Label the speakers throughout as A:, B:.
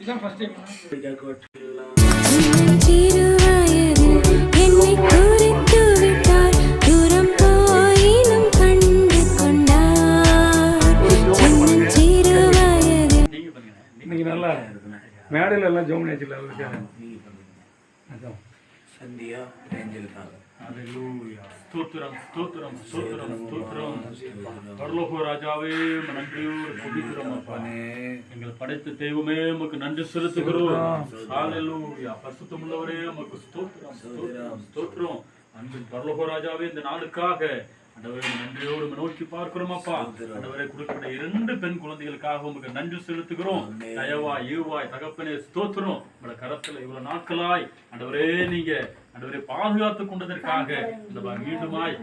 A: இதான் ஃபர்ஸ்ட் இன்னைக்கு நல்லா மேடையில் எல்லாம் ஜோம் நேச்சில் அதான்.
B: சந்தியா ஏஞ்சல் தான்
C: ஹalleluya ஸ்தோத்திரம் ஸ்தோத்திரம் ஸ்தோத்திரம் ஸ்தோத்திரம். பரலோக ராஜாவே நன்றியோடு துதிக்கிறோம் அப்பா. எங்களை படைத்த தெய்வமே உமக்கு நன்றி செலுத்துகிறோம். ஹalleluya. பரிசுத்தமுள்ளவரே உமக்கு ஸ்தோத்திரம் ஸ்தோத்திரம் ஸ்தோத்திரம். அன்பின் பரலோக ராஜாவே இந்த நாளுக்காக ஆண்டவரே நன்றியோடு நோக்கி பார்க்கிறோம் அப்பா. ஆண்டவரே கொடுக்கப்பட்ட இரண்டு பெண் குழந்தைகளுக்காக உமக்கு நன்றி செலுத்துகிறோம். தயவாய் ஈவாய் தகப்பனே ஸ்தோத்திரம். உங்களோட கரத்துல இவ்வளவு நாட்களாய் ஆண்டவரே நீங்க ஆண்டவரை பாதுகாத்துக் கொண்டதற்காக இந்த மீண்டுமாய்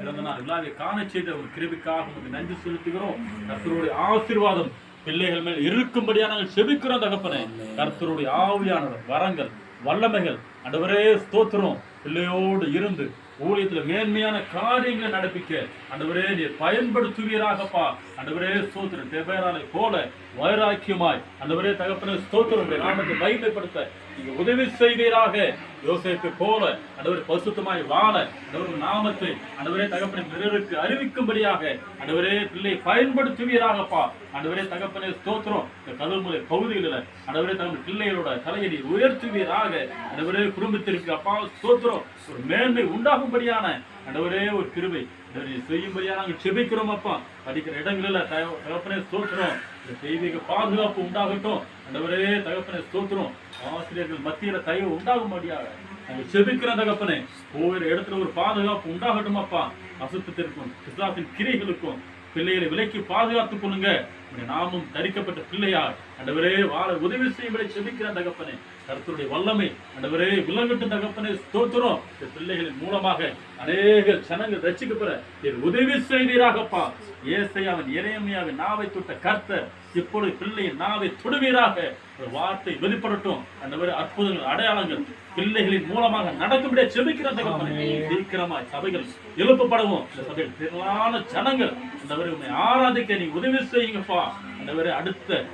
C: பிறந்த நாள் விழாவை காண செய்த ஒரு கிருபிக்காக உங்களுக்கு நன்றி செலுத்துகிறோம். கர்த்தருடைய ஆசீர்வாதம் பிள்ளைகள் மேல் இருக்கும்படியா நாங்கள் செபிக்கிறோம் தகப்பனே. கர்த்தருடைய ஆவியானவர் வரங்கள் வல்லமைகள் அண்டவரே ஸ்தோத்திரம். பிள்ளையோடு இருந்து ஊழியத்தில் மேன்மையான காரியங்களை நடப்பிக்க. அண்டவரே நீர் பயன்படுத்துவீராகப்பா. அண்டவரே ஸ்தோத்திரம். தேவையான போல வைராக்கியமாய். அண்டவரே தகப்பனே ஸ்தோத்திரம். நாமத்தை மகிமைப்படுத்த நீங்கள் உதவி செய்வீராக. யோசிப்பை போல அண்டவர் பசுத்தமாய் வாழ அண்டவர் நாமத்தை அண்டவரே தகப்பனை பிறருக்கு அறிவிக்கும்படியாக அண்டவரே பிள்ளை பயன்படுத்துவீராகப்பா. அண்டவரே தகப்பனே ஸ்தோத்திரம். இந்த கதவுமுறை பகுதிகளில் அண்டவரே தகவல் பிள்ளைகளோட தலையை உயர்த்துவீராக. அண்டவரே குடும்பத்திற்கு அப்பா சோத்திரம் ஒரு மேன்மை உண்டாகும்படியான ஆண்டவரே ஒரு கிருபை. செய்யும்படியா நாங்கள் செபிக்கிறோம் அப்பா. படிக்கிற இடங்களில் தக- தகப்பனே ஸ்தோத்திரம். இந்த செய்திக்கு பாதுகாப்பு உண்டாகட்டும். ஆண்டவரே தகப்பனே சோத்துறோம் ஆசிரியர்கள் மத்தியில தயவு உண்டாகும்படியாக நாங்கள் செபிக்கிறோம் தகப்பனே. ஒவ்வொரு இடத்துல ஒரு பாதுகாப்பு உண்டாகட்டும் அப்பா. அசுத்தத்திற்கும் கிறிஸ்தாசின் கிரைகளுக்கும் பிள்ளைகளை விலைக்கு பாதுகாத்துக் கொள்ளுங்க. நாமும் தரிக்கப்பட்ட பிள்ளையார் ஆண்டவரே வாழ உதவி செய்வதை செபிக்கிற தகப்பனே. கர்த்தருடைய வல்லமை. ஆண்டவரே விலங்கட்டும் தகப்பனே ஸ்தோத்திரம். இந்த பிள்ளைகளின் மூலமாக அநேக ஜனங்கள் ரட்சிக்கப்பெற நீர் உதவி செய்வீராகப்பா ஏசையாவின் இறையமையாவின் நாவை தொட்ட கர்த்தர் இப்பொழுது பிள்ளையின் நாவை தொடுவீராக. ஒரு வார்த்தை வெளிப்படட்டும். ஆண்டவரே அற்புதங்கள் அடையாளங்கள் பிள்ளைகளின் மூலமாக நடக்கும்படியே செபிக்கிற தகப்பனே. சீக்கிரமாய் சபைகள் எழுப்பப்படவும். இந்த சபையில் திரளான ஜனங்கள். ஆண்டவரே உண்மை ஆராதிக்க நீ உதவி செய்யுங்கப்பா. ஆண்டவரே அடுத்த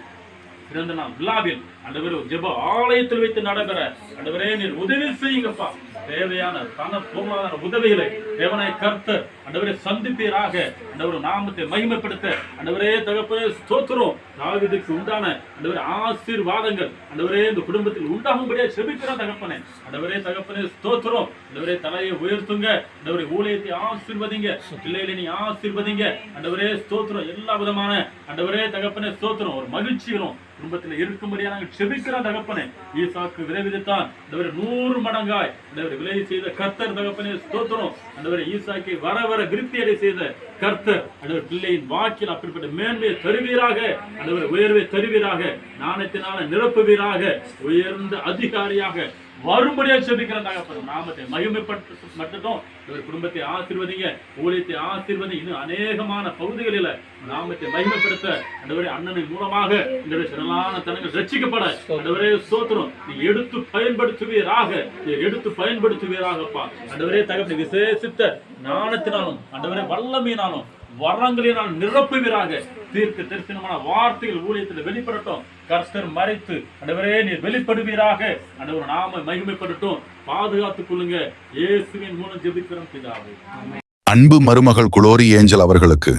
C: பிறந்த நாள் விழாவில் ஆண்டவரே ஜெப ஆலயத்தில் வைத்து நடைபெற. ஆண்டவரே நீர் உதவி செய்யுங்கப்பா. தேவையான பண பொருளாதார உதவிகளை தேவனாய் கர்த்தர் ஆண்டவரே சந்திப்பீராக. அண்டவர் நாமத்தை மகிமைப்படுத்த. அண்டவரே தகப்பனே ஸ்தோத்திரம். தாவிதுக்கு உண்டான அண்டவர் ஆசீர்வாதங்கள். அண்டவரே இந்த குடும்பத்தில் உண்டாகும்படியே செபிக்கிற தகப்பனே. அண்டவரே தகப்பனே ஸ்தோத்திரம். அண்டவரே தலையை உயர்த்துங்க. அண்டவரை ஊழியத்தை ஆசீர்வதிங்க. பிள்ளைகளை நீ ஆசீர்வதிங்க. அண்டவரே ஸ்தோத்திரம். எல்லா விதமான அண்டவரே தகப்பனே ஸ்தோத்திரம். ஒரு மகிழ்ச்சிகளும் குடும்பத்தில் இருக்கும்படியா நாங்கள் செபிக்கிறோம் தகப்பனே ஈசாக்கு விரைவித்தான் ஆண்டவரே நூறு மடங்காய். அந்தவரை விலை செய்த கர்த்தர் தகப்பனே ஸ்தோத்திரம். அந்தவரை ஈசாக்கை வர வர விருத்தி அடை செய்த கர்த்தர். அந்தவர் பிள்ளையின் வாக்கில் அப்படிப்பட்ட மேன்மையை தருவீராக. ஆண்டவர் உயர்வை தருவீராக. நாணயத்தினால நிரப்புவீராக. உயர்ந்த அதிகாரியாக. வரும்படியா செபிக்கிறேன் தகப்பன் நாமத்தை மகிமைப்பட்டு மட்டும் இவர் குடும்பத்தை ஆசீர்வதிங்க ஊழியத்தை ஆசீர்வதி. இன்னும் அநேகமான பகுதிகளில் நாமத்தை மகிமைப்படுத்த அந்தவரை அண்ணனின் மூலமாக இந்த சிறலான தனங்கள் ரட்சிக்கப்பட. அந்தவரே சோத்திரம் நீ எடுத்து பயன்படுத்துவீராக. நீ எடுத்து பயன்படுத்துவீராகப்பா. அந்தவரே தகப்பனை விசேஷித்த ஞானத்தினாலும் அந்தவரே வல்லமையினாலும் வரங்களினால் நிரப்புவீராக. தீர்க்க தரிசனமான வார்த்தைகள் ஊழியத்தில் வெளிப்படட்டும். கர்த்தர் மறைத்து ஆண்டவரே நீர் வெளிப்படுவீராக. ஆண்டவர் நாம மகிமைப்படட்டும். பாதுகாத்துக் கொள்ளுங்க. இயேசுவின் மூலம் ஜெபிக்கிறோம் பிதாவே.
D: அன்பு மருமகள் குளோரி ஏஞ்சல் அவர்களுக்கு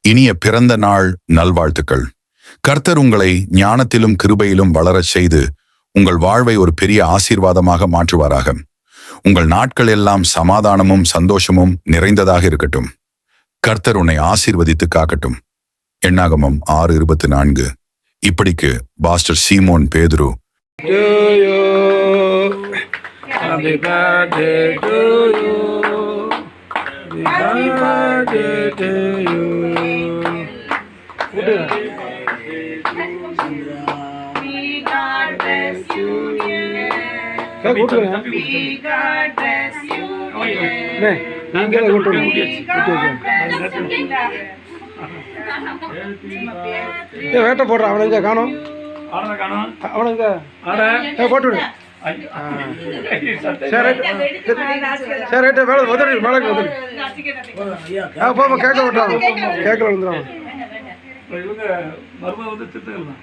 D: இனிய பிறந்த நாள் நல்வாழ்த்துக்கள். கர்த்தர் உங்களை ஞானத்திலும் கிருபையிலும் வளரச் செய்து உங்கள் வாழ்வை ஒரு பெரிய ஆசீர்வாதமாக மாற்றுவாராக. உங்கள் நாட்கள் எல்லாம் சமாதானமும் சந்தோஷமும் நிறைந்ததாக இருக்கட்டும். கர்த்தர் உன்னை ஆசீர்வதித்து காக்கட்டும். எண்ணாகமம் ஆறு இருபத்தி நான்கு. இப்படிக்கு பாஸ்டர் சீமோன் பேதுரு
A: to you. Happy birthday to you. Happy birthday to you.
E: We got
F: ஏ வேட்டை போடுறான் அவனை எங்க காணோம்?
A: ஆடா காணோம்.
F: அவனை எங்க? போட்டு விடு. சரி சரி ரைட்டு மேலே உதறி மேலே உதறி ஆ போப்பா கேட்க விட்டுறான் கேட்கல விழுந்துறான்
A: இவங்க மருமக வந்து திட்டுக்கலாம்